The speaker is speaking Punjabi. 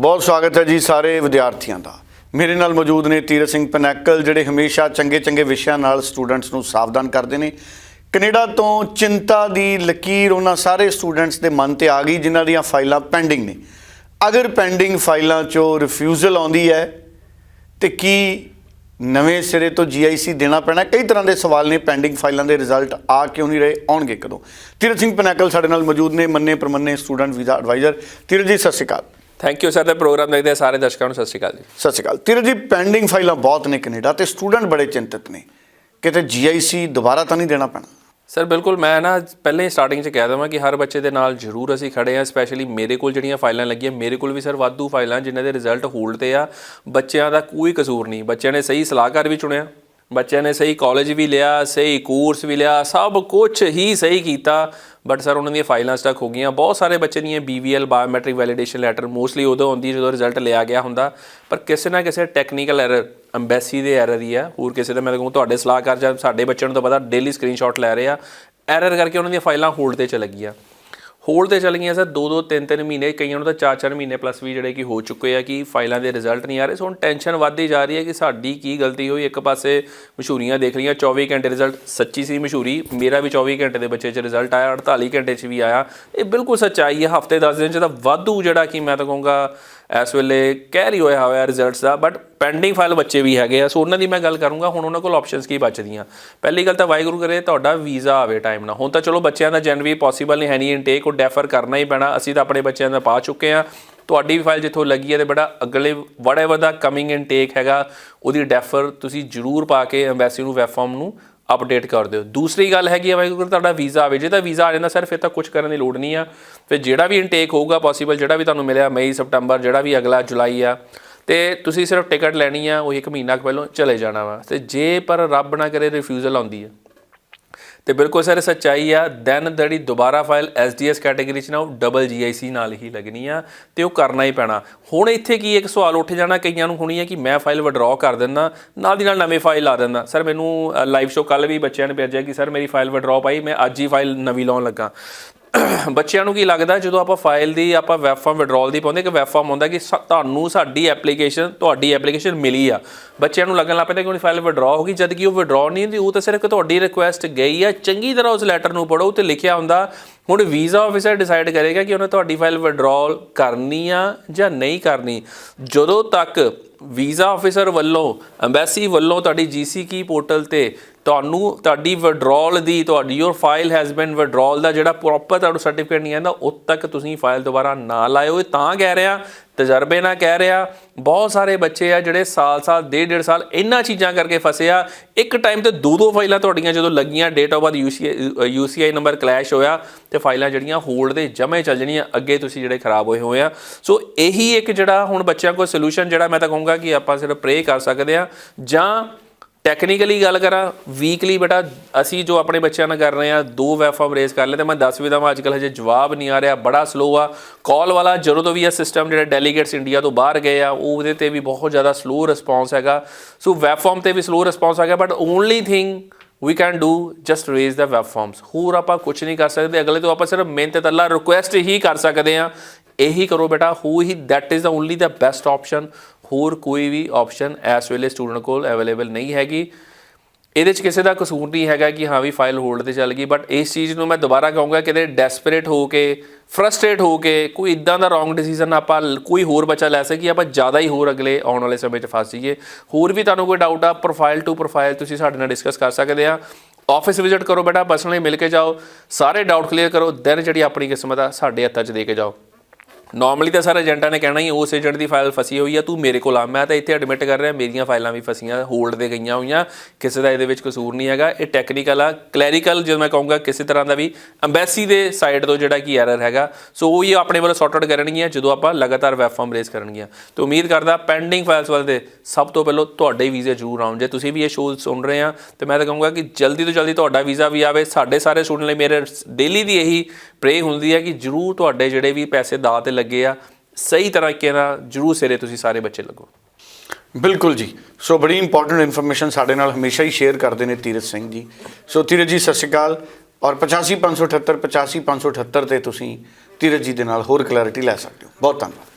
ਬਹੁਤ ਸਵਾਗਤ ਹੈ ਜੀ ਸਾਰੇ ਵਿਦਿਆਰਥੀਆਂ ਦਾ। ਮੇਰੇ ਨਾਲ ਮੌਜੂਦ ਨੇ ਤੀਰਥ ਸਿੰਘ ਪਨੈਕਲ, ਜਿਹੜੇ ਹਮੇਸ਼ਾ ਚੰਗੇ ਚੰਗੇ ਵਿਸ਼ਿਆਂ ਨਾਲ ਸਟੂਡੈਂਟਸ ਨੂੰ ਸਾਵਧਾਨ ਕਰਦੇ ਨੇ। ਕੈਨੇਡਾ ਤੋਂ ਚਿੰਤਾ ਦੀ ਲਕੀਰ ਉਹਨਾਂ ਸਾਰੇ ਸਟੂਡੈਂਟਸ ਦੇ ਮਨ ਤੇ ਆ ਗਈ, ਜਿਨ੍ਹਾਂ ਦੀਆਂ ਫਾਈਲਾਂ ਪੈਂਡਿੰਗ ਨੇ। ਅਗਰ ਪੈਂਡਿੰਗ ਫਾਈਲਾਂ 'ਚੋਂ ਰਿਫਿਊਜ਼ਲ ਆਉਂਦੀ ਹੈ, ਤੇ ਕੀ ਨਵੇਂ ਸਿਰੇ ਤੋਂ GIC ਦੇਣਾ ਪੈਣਾ? ਕਈ ਤਰ੍ਹਾਂ ਦੇ ਸਵਾਲ ਨੇ, ਪੈਂਡਿੰਗ ਫਾਈਲਾਂ ਦੇ ਰਿਜ਼ਲਟ ਆ ਕਿਉਂ ਨਹੀਂ ਰਹੇ, ਆਉਣਗੇ ਕਦੋਂ? ਤੀਰਥ ਸਿੰਘ ਪਨੈਕਲ ਸਾਡੇ ਨਾਲ ਮੌਜੂਦ ਨੇ ਮੰਨੇ ਪ੍ਰਮੰਨੇ student visa advisor. Tirath ji, ਸਤਿ ਸ਼੍ਰੀ ਅਕਾਲ। ਥੈਂਕ ਯੂ ਸਰ ਦਾ ਪ੍ਰੋਗਰਾਮ ਦੇਖਦੇ ਸਾਰੇ ਦਰਸ਼ਕਾਂ ਨੂੰ। ਸਤਿ ਸ਼੍ਰੀ ਅਕਾਲ ਜੀ। ਸਤਿ ਸ਼੍ਰੀ ਅਕਾਲ। ਤੀਰਥ ਜੀ ਪੈਂਡਿੰਗ ਫਾਈਲਾਂ ਬਹੁਤ ਨੇ ਕੈਨੇਡਾ ਤੇ ਸਟੂਡੈਂਟ ਬੜੇ ਚਿੰਤਤ ਨੇ। ਕਿਤੇ GIC ਦੁਬਾਰਾ ਤਾਂ ਨਹੀਂ ਦੇਣਾ ਪੈਣਾ? ਸਰ ਬਿਲਕੁਲ ਮੈਂ ਨਾ ਪਹਿਲੇ ਸਟਾਰਟਿੰਗ 'ਚ ਕਹਿ ਦਵਾਂ ਕਿ ਹਰ ਬੱਚੇ ਦੇ ਨਾਲ ਜ਼ਰੂਰ ਅਸੀਂ ਖੜੇ ਆ ਸਪੈਸ਼ਲੀ ਮੇਰੇ ਕੋਲ ਜਿਹੜੀਆਂ ਫਾਈਲਾਂ ਲੱਗੀਆਂ। ਮੇਰੇ ਕੋਲ ਵੀ ਸਰ ਵਾਧੂ ਫਾਈਲਾਂ ਜਿਨ੍ਹਾਂ ਦੇ ਰਿਜ਼ਲਟ ਹੋਲਡ ਤੇ ਆ। ਬੱਚਿਆਂ ਦਾ ਕੋਈ ਕਸੂਰ ਨਹੀਂ। ਬੱਚਿਆਂ ਨੇ ਸਹੀ ਸਲਾਹਕਾਰ ਵੀ ਚੁਣਿਆ। ਬੱਚਿਆਂ ਨੇ ਸਹੀ ਕਾਲਜ ਵੀ ਲਿਆ, ਸਹੀ ਕੋਰਸ ਵੀ ਲਿਆ, ਸਭ ਕੁਝ ਹੀ ਸਹੀ ਕੀਤਾ। ਬਟ ਸਰ ਉਹਨਾਂ ਦੀਆਂ ਫਾਈਲਾਂ ਸਟਕ ਹੋ ਗਈਆਂ। ਬਹੁਤ ਸਾਰੇ ਬੱਚੇ ਦੀਆਂ BVL biometric validation letter mostly ਉਦੋਂ ਆਉਂਦੀ ਜਦੋਂ ਰਿਜ਼ਲਟ ਲਿਆ ਗਿਆ ਹੁੰਦਾ। ਪਰ ਕਿਸੇ ਨਾ ਕਿਸੇ ਟੈਕਨੀਕਲ ਐਰਰ ਐਮਬੈਸੀ ਦੇ ਐਰਰ ਹੀ ਆ। ਹੋਰ ਕਿਸੇ ਦਾ ਮੈਂ ਤਾਂ ਕਹੂੰ, ਤੁਹਾਡੇ ਸਲਾਹਕਾਰ ਜਾਂ ਸਾਡੇ ਬੱਚਿਆਂ ਨੂੰ ਤਾਂ ਪਤਾ ਡੇਲੀ ਸਕਰੀਨਸ਼ਾਟ ਲੈ ਰਹੇ ਆ। ਐਰਰ ਕਰਕੇ ਉਹਨਾਂ ਦੀਆਂ ਫਾਈਲਾਂ ਹੋਲਡ ਤੇ ਚਲ ਗਈਆਂ। ਹੋਲਡ ਤੇ ਚੱਲ ਗਈਆਂ ਸਰ 2-2 3-3 ਮਹੀਨੇ, ਕਈਆਂ ਨੂੰ ਤਾਂ 4-4 ਮਹੀਨੇ ਪਲੱਸ ਵੀ ਜਿਹੜੇ ਕਿ ਹੋ ਚੁੱਕੇ ਆ ਕਿ ਫਾਈਲਾਂ ਦੇ ਰਿਜ਼ਲਟ ਨਹੀਂ ਆ ਰਹੇ। ਸੋ ਹੁਣ ਟੈਨਸ਼ਨ ਵੱਧਦੀ ਜਾ ਰਹੀ ਹੈ ਕਿ ਸਾਡੀ ਕੀ ਗਲਤੀ ਹੋਈ। ਇੱਕ ਪਾਸੇ ਮਸ਼ਹੂਰੀਆਂ ਦੇਖ ਲਈਆਂ 24 ਘੰਟੇ ਰਿਜ਼ਲਟ ਸੱਚੀ ਸੀ ਮਸ਼ਹੂਰੀ। ਮੇਰਾ ਵੀ 24 ਘੰਟੇ ਦੇ ਬੱਚੇ 'ਚ ਰਿਜ਼ਲਟ ਆਇਆ 48 ਘੰਟੇ 'ਚ ਵੀ ਆਇਆ। ਇਹ ਬਿਲਕੁਲ ਸੱਚਾਈ ਹੈ। ਹਫ਼ਤੇ 10 ਦਿਨ 'ਚ ਤਾਂ ਵਾਧੂ ਜਿਹੜਾ ਕਿ ਮੈਂ ਤਾਂ ਕਹੂੰਗਾ ਇਸ ਵੇਲੇ ਕਹਿ ਰਹੀ ਹੋਇਆ ਹੋਇਆ ਰਿਜ਼ਲਟਸ ਦਾ ਬਟ ਪੈਂਡਿੰਗ ਫਾਈਲ ਬੱਚੇ ਵੀ ਹੈਗੇ ਆ, ਸੋ ਉਹਨਾਂ ਦੀ ਮੈਂ ਗੱਲ ਕਰੂੰਗਾ, ਹੁਣ ਉਹਨਾਂ ਕੋਲ ਆਪਸ਼ਨਸ ਕੀ ਬਚਦੀਆਂ? ਪਹਿਲੀ ਗੱਲ ਤਾਂ ਵਾਹਿਗੁਰੂ ਕਰੇ ਤੁਹਾਡਾ ਵੀਜ਼ਾ ਆਵੇ ਟਾਈਮ ਨਾਲ। ਹੁਣ ਤਾਂ ਚਲੋ ਬੱਚਿਆਂ ਦਾ ਜਨਵਰੀ ਪੋਸੀਬਲ ਨਹੀਂ ਹੈ ਨਹੀਂ ਇਨਟੇਕ ਉਹ ਡੈਫਰ ਕਰਨਾ ਹੀ ਪੈਣਾ। ਅਸੀਂ ਤਾਂ ਆਪਣੇ ਬੱਚਿਆਂ ਦਾ ਪਾ ਚੁੱਕੇ ਆ ਤੁਹਾਡੀ ਵੀ ਫਾਈਲ ਜਿੱਥੋਂ ਲੱਗੀ ਹੈ ਤੇ ਬੜਾ ਅਗਲੇ ਵੜੇਵਰ ਦਾ ਕਮਿੰਗ ਇਨਟੇਕ ਹੈਗਾ, ਉਹਦੀ ਡੈਫਰ ਤੁਸੀਂ ਜਰੂਰ ਪਾ ਕੇ ਐਮਬੈਸੀ ਨੂੰ ਵੈਬ ਫਾਰਮ ਨੂੰ ਅਪਡੇਟ ਕਰ ਦਿਓ। ਦੂਸਰੀ ਗੱਲ ਹੈਗੀ ਹੈ ਬਾਈ ਅਗਰ ਤੁਹਾਡਾ ਵੀਜ਼ਾ ਆਵੇ ਜੇ ਤਾਂ ਵੀਜ਼ਾ ਆ ਜਾਂਦਾ ਸਿਰਫ ਇਹ ਤਾਂ ਕੁਝ ਕਰਨ ਦੀ ਲੋੜ ਨਹੀਂ ਆ। ਫਿਰ ਜਿਹੜਾ ਵੀ ਇਨਟੇਕ ਹੋਊਗਾ ਪੋਸੀਬਲ ਜਿਹੜਾ ਵੀ ਤੁਹਾਨੂੰ ਮਿਲਿਆ ਮਈ, ਸਪਟੰਬਰ, ਜਿਹੜਾ ਵੀ ਅਗਲਾ ਜੁਲਾਈ ਆ, ਤੇ ਤੁਸੀਂ ਸਿਰਫ ਟਿਕਟ ਲੈਣੀ ਆ, ਉਹ ਇੱਕ ਮਹੀਨਾ ਕੁ ਪਹਿਲਾਂ ਚਲੇ ਜਾਣਾ ਵਾ। ਤੇ ਜੇ ਪਰ ਰੱਬ ਨਾ ਕਰੇ ਰਿਫਿਊਜ਼ਲ ਆਉਂਦੀ ਆ। ਤੇ ਬਿਲਕੁਲ ਸਰ ਸੱਚਾਈ ਆ, ਦੈਨ ਜਿਹੜੀ ਦੁਬਾਰਾ ਫਾਈਲ SDS ਕੈਟਾਗਰੀ ਚ ਨਾ ਉਹ ਡਬਲ GIC ਨਾਲ ਹੀ ਲੱਗਣੀ ਆ ਤੇ ਉਹ ਕਰਨਾ ਹੀ ਪੈਣਾ। ਹੁਣ ਇੱਥੇ ਕੀ ਇੱਕ ਸਵਾਲ ਉੱਠ ਜਾਣਾ ਕਈਆਂ ਨੂੰ ਹੋਣੀ ਹੈ ਕਿ ਮੈਂ ਫਾਈਲ ਵਿਡਰਾਅ ਕਰ ਦਿੰਦਾ, ਨਾਲ ਦੀ ਨਾਲ ਨਵੀਂ ਫਾਈਲ ਲਾ ਦਿੰਦਾ। ਸਰ, ਮੈਨੂੰ ਲਾਈਵ ਸ਼ੋ ਕੱਲ ਵੀ ਬੱਚਿਆਂ ਨੇ ਭੇਜਿਆ ਕਿ ਸਰ, ਮੇਰੀ ਫਾਈਲ ਵਿਡਰਾਅ ਪਾਈ, ਮੈਂ ਅੱਜ ਹੀ ਫਾਈਲ ਨਵੀਂ ਲਾਉਣ ਲੱਗਾ। ਬੱਚਿਆਂ ਨੂੰ ਕੀ ਲੱਗਦਾ, ਜਦੋਂ ਆਪਾਂ ਫਾਈਲ ਦੀ, ਆਪਾਂ ਵੈਬ ਫਾਰਮ ਵਿਡਰਾਅਲ ਦੀ ਪਾਉਂਦੇ ਕਿ ਵੈਬ ਫਾਰਮ ਹੁੰਦਾ ਕਿ ਸਾ- ਤੁਹਾਨੂੰ ਸਾਡੀ ਐਪਲੀਕੇਸ਼ਨ ਤੁਹਾਡੀ ਐਪਲੀਕੇਸ਼ਨ ਮਿਲੀ ਆ। ਬੱਚਿਆਂ ਨੂੰ ਲੱਗਣ ਲੱਗ ਪੈਂਦਾ ਕਿ ਉਹਦੀ ਫਾਈਲ ਵਿਡਰਾਅ ਹੋ ਗਈ, ਜਦ ਕਿ ਉਹ ਵਿਡਰਾਅ ਨਹੀਂ ਹੁੰਦੀ, ਉਹ ਤਾਂ ਸਿਰਫ ਤੁਹਾਡੀ ਰਿਕੁਐਸਟ ਗਈ ਆ। ਚੰਗੀ ਤਰ੍ਹਾਂ ਉਸ ਲੈਟਰ ਨੂੰ ਪੜੋ ਤੇ ਲਿਖਿਆ ਹੁੰਦਾ, ਹੁਣ ਵੀਜ਼ਾ ਆਫਿਸਰ ਡਿਸਾਈਡ ਕਰੇਗਾ ਕਿ ਉਹਨੇ ਤੁਹਾਡੀ ਫਾਈਲ ਵਿਡਰਾਅਲ ਕਰਨੀ ਆ ਜਾਂ ਨਹੀਂ ਕਰਨੀ। ਜਦੋਂ ਤੱਕ ਵੀਜ਼ਾ ਆਫਿਸਰ ਵੱਲੋਂ, ਐਮਬੈਸੀ ਵੱਲੋਂ ਤੁਹਾਡੀ ਜੀਸੀ ਕੀ ਪੋਰਟਲ ਤੇ ਤੁਹਾਨੂੰ ਤੁਹਾਡੀ ਵਿਡਰਾਅਲ ਦੀ, ਤੁਹਾਡੀ your file has been withdrawal ਦਾ ਜਿਹੜਾ ਪ੍ਰੋਪਰ ਤੁਹਾਨੂੰ ਸਰਟੀਫਿਕੇਟ ਨਹੀਂ ਆਂਦਾ ਉਦ ਤੱਕ ਤੁਸੀਂ ਫਾਈਲ ਦੁਬਾਰਾ ਨਾ ਲਾਇਓ। ਇਹ ਤਾਂ ਕਹਿ ਰਿਹਾ ਤਜਰਬੇ ਨਾਲ ਕਹਿ ਰਿਹਾ, ਬਹੁਤ ਸਾਰੇ ਬੱਚੇ ਆ ਜਿਹੜੇ ਸਾਲ-ਸਾਲ ਡੇਢ ਡੇਢ ਸਾਲ ਇਹਨਾਂ ਚੀਜ਼ਾਂ ਕਰਕੇ ਫਸੇ ਆ। ਇੱਕ ਟਾਈਮ ਤੇ ਦੋ ਦੋ ਫਾਈਲਾਂ ਤੁਹਾਡੀਆਂ ਜਦੋਂ ਲੱਗੀਆਂ date of birth UCI UCI number clash ਹੋਇਆ ਤੇ ਫਾਈਲਾਂ ਜਿਹੜੀਆਂ ਹੋਲਡ ਦੇ ਜਮੇ ਚੱਲ ਜਣੀਆਂ, ਅੱਗੇ ਤੁਸੀਂ ਜਿਹੜੇ ਖਰਾਬ ਹੋਏ ਹੋਏ ਆ। ਸੋ ਇਹੀ ਇੱਕ ਜਿਹੜਾ ਹੁਣ ਬੱਚਿਆਂ ਕੋਲ ਸੋਲੂਸ਼ਨ ਜਿਹੜਾ ਮੈਂ ਤਾਂ ਕਹੂੰਗਾ ਕਿ ਆਪਾਂ ਸਿਰਫ ਪ੍ਰੇ ਕਰ ਸਕਦੇ ਆ ਜਾਂ ਟੈਕਨੀਕਲੀ ਗੱਲ ਕਰਾਂ ਵੀਕਲੀ ਬੇਟਾ, ਅਸੀਂ ਜੋ ਆਪਣੇ ਬੱਚਿਆਂ ਨਾਲ ਕਰ ਰਹੇ ਆ ਦੋ ਵੈਬ ਫਾਰਮ ਰੇਜ਼ ਕਰ ਲਏ ਤੇ ਮੈਂ ਦੱਸ ਵੀ ਦਵਾਂ ਅੱਜਕੱਲ ਹਜੇ ਜਵਾਬ ਨਹੀਂ ਆ ਰਿਹਾ, ਬੜਾ ਸਲੋ ਆ। ਕਾਲ ਵਾਲਾ ਜਦੋਂ ਤੋਂ ਵੀ ਇਹ ਸਿਸਟਮ ਜਿਹੜੇ ਡੈਲੀਗੇਟਸ ਇੰਡੀਆ ਤੋਂ ਬਾਹਰ ਗਏ ਆ ਉਹ ਉਹਦੇ ਤੇ ਵੀ ਬਹੁਤ ਜ਼ਿਆਦਾ ਸਲੋ ਰਿਸਪੌਂਸ ਹੈਗਾ। ਸੋ ਵੈਬ ਤੇ ਵੀ ਸਲੋ ਰਿਸਪੌਂਸ ਹੈਗਾ but only thing we can do just raise the web forms ਹੋਰ ਆਪਾਂ ਕੁਝ ਨਹੀਂ ਕਰ ਸਕਦੇ, ਅਗਲੇ ਤੋਂ ਆਪਾਂ ਸਿਰਫ ਮਿਹਨਤ ਤੇ ਅੱਲਾ ਰਿਕੁਐਸਟ ਹੀ ਕਰ ਸਕਦੇ ਆ ਇਹੀ ਕਰੋ ਬੇਟਾ ਹੂ ਹੀ that is the only the best option ਹੋਰ ਕੋਈ ਵੀ ਆਪਸ਼ਨ ਇਸ ਵੇਲੇ ਸਟੂਡੈਂਟ ਕੋਲ ਅਵੇਲੇਬਲ ਨਹੀਂ ਹੈਗੀ। ਇਹਦੇ 'ਚ ਕਿਸੇ ਦਾ ਕਸੂਰ ਨਹੀਂ ਹੈਗਾ ਕਿ ਹਾਂ ਵੀ ਫਾਈਲ ਹੋਲਡ ਤੇ ਚੱਲ ਗਈ ਬਟ ਇਸ ਚੀਜ਼ ਨੂੰ ਮੈਂ ਦੁਬਾਰਾ ਕਹੂੰਗਾ ਕਿਤੇ ਡੈਸਪਰੇਟ ਹੋ ਕੇ ਫਰਸਟ੍ਰੇਟ ਹੋ ਕੇ, ਕੋਈ ਇਦਾਂ ਦਾ ਰੋਂਗ ਡਿਸੀਜਨ ਆਪਾਂ ਕੋਈ ਹੋਰ ਬੱਚਾ ਲੈ ਸਕੇ, ਆਪਾਂ ਜ਼ਿਆਦਾ ਹੀ ਹੋਰ ਅਗਲੇ ਆਉਣ ਵਾਲੇ ਸਮੇਂ 'ਚ ਫਸ ਜਾਈਏ। ਹੋਰ ਵੀ ਤੁਹਾਨੂੰ ਕੋਈ ਡਾਊਟ ਆ ਪ੍ਰੋਫਾਈਲ ਟੂ ਪ੍ਰੋਫਾਈਲ ਤੁਸੀਂ ਸਾਡੇ ਨਾਲ ਡਿਸਕਸ ਕਰ ਸਕਦੇ ਆ। ਆਫਿਸ ਵਿਜ਼ਿਟ ਕਰੋ ਬੇਟਾ ਪਰਸਨਲੀ ਮਿਲ ਕੇ ਜਾਓ। ਸਾਰੇ ਡਾਊਟ ਕਲੀਅਰ ਕਰੋ ਦੈਨ ਜਿਹੜੀ ਆਪਣੀ ਕਿਸਮਤ ਆ, ਸਾਡੇ ਹੱਥਾਂ 'ਚ ਦੇ ਕੇ ਜਾਓ। ਨਾਰਮਲੀ ਤਾਂ ਸਰ ਏਜੰਟਾਂ ਨੇ ਕਹਿਣਾ ਹੀ ਉਸ ਏਜੰਟ ਦੀ ਫਾਈਲ ਫਸੀ ਹੋਈ ਆ, ਤੂੰ ਮੇਰੇ ਕੋਲ ਆ, ਮੈਂ ਤਾਂ ਇੱਥੇ ਐਡਮਿਟ ਕਰ ਰਿਹਾ, ਮੇਰੀਆਂ ਫਾਈਲਾਂ ਵੀ ਫਸੀਆਂ ਹੋਲਡ ਤੇ ਗਈਆਂ ਹੋਈਆਂ, ਕਿਸੇ ਦਾ ਇਹਦੇ ਵਿੱਚ ਕਸੂਰ ਨਹੀਂ ਹੈਗਾ, ਇਹ ਟੈਕਨੀਕਲ ਆ ਕਲੈਰੀਕਲ ਜਦੋਂ ਮੈਂ ਕਹੂੰਗਾ ਕਿਸੇ ਤਰ੍ਹਾਂ ਦਾ ਵੀ ਐਮਬੈਸੀ ਦੇ ਸਾਈਡ ਤੋਂ ਜਿਹੜਾ ਕੀ ਐਰਰ ਹੈਗਾ, ਸੋ ਉਹ ਹੀ ਆਪਣੇ ਵੱਲੋਂ ਸੌਰਟ ਆਊਟ ਕਰਨਗੀਆਂ, ਜਦੋਂ ਆਪਾਂ ਲਗਾਤਾਰ ਵੈਬ ਫਾਰਮ ਰੇਜ਼ ਕਰਨਗੀਆਂ। ਤੇ ਉਮੀਦ ਕਰਦਾ ਪੈਂਡਿੰਗ ਫਾਈਲਸ ਵਾਲੇ ਦੇ ਸਭ ਤੋਂ ਪਹਿਲਾਂ ਤੁਹਾਡੇ ਵੀਜ਼ੇ ਜ਼ਰੂਰ ਆਉਣ, ਜੇ ਤੁਸੀਂ ਵੀ ਇਹ ਸ਼ੋਅ ਸੁਣ ਰਹੇ ਆ, ਤੇ ਮੈਂ ਤਾਂ ਕਹੂੰਗਾ ਕਿ ਜਲਦੀ ਤੋਂ ਜਲਦੀ ਤੁਹਾਡਾ ਵੀਜ਼ਾ ਵੀ ਆਵੇ, ਸਾਡੇ ਸਾਰੇ ਸਟੂਡੈਂਟ ਲਈ ਮੇਰੇ ਡੇਲੀ ਦੀ ਇਹੀ ਪ੍ਰੇ ਹੁੰਦੀ ਹੈ ਕਿ ਜਰੂਰ ਤੁਹਾਡੇ ਜਿਹੜੇ ਵੀ ਪੈਸੇ ਦਾਅ ਤੇ ਲੱਗੇ ਆ। ਸਹੀ ਤਰੀਕੇ ਨਾਲ ਜਰੂਰ ਸਿਰੇ ਤੁਸੀਂ ਸਾਰੇ ਬੱਚੇ ਲੱਗੋ। ਬਿਲਕੁਲ ਜੀ। ਸੋ ਬੜੀ ਇੰਪੋਰਟੈਂਟ ਇਨਫੋਰਮੇਸ਼ਨ ਸਾਡੇ ਨਾਲ ਹਮੇਸ਼ਾ ਹੀ ਸ਼ੇਅਰ ਕਰਦੇ ਨੇ ਤੀਰਥ ਸਿੰਘ ਜੀ। ਸੋ ਤੀਰਥ ਜੀ, ਸਤਿ ਸ਼੍ਰੀ ਅਕਾਲ। ਔਰ 85578 85578 ਤੇ ਤੁਸੀਂ ਤੀਰਥ ਜੀ ਦੇ ਨਾਲ ਹੋਰ ਕਲੈਰਿਟੀ ਲੈ ਸਕਦੇ ਹੋ। ਬਹੁਤ ਧੰਨਵਾਦ।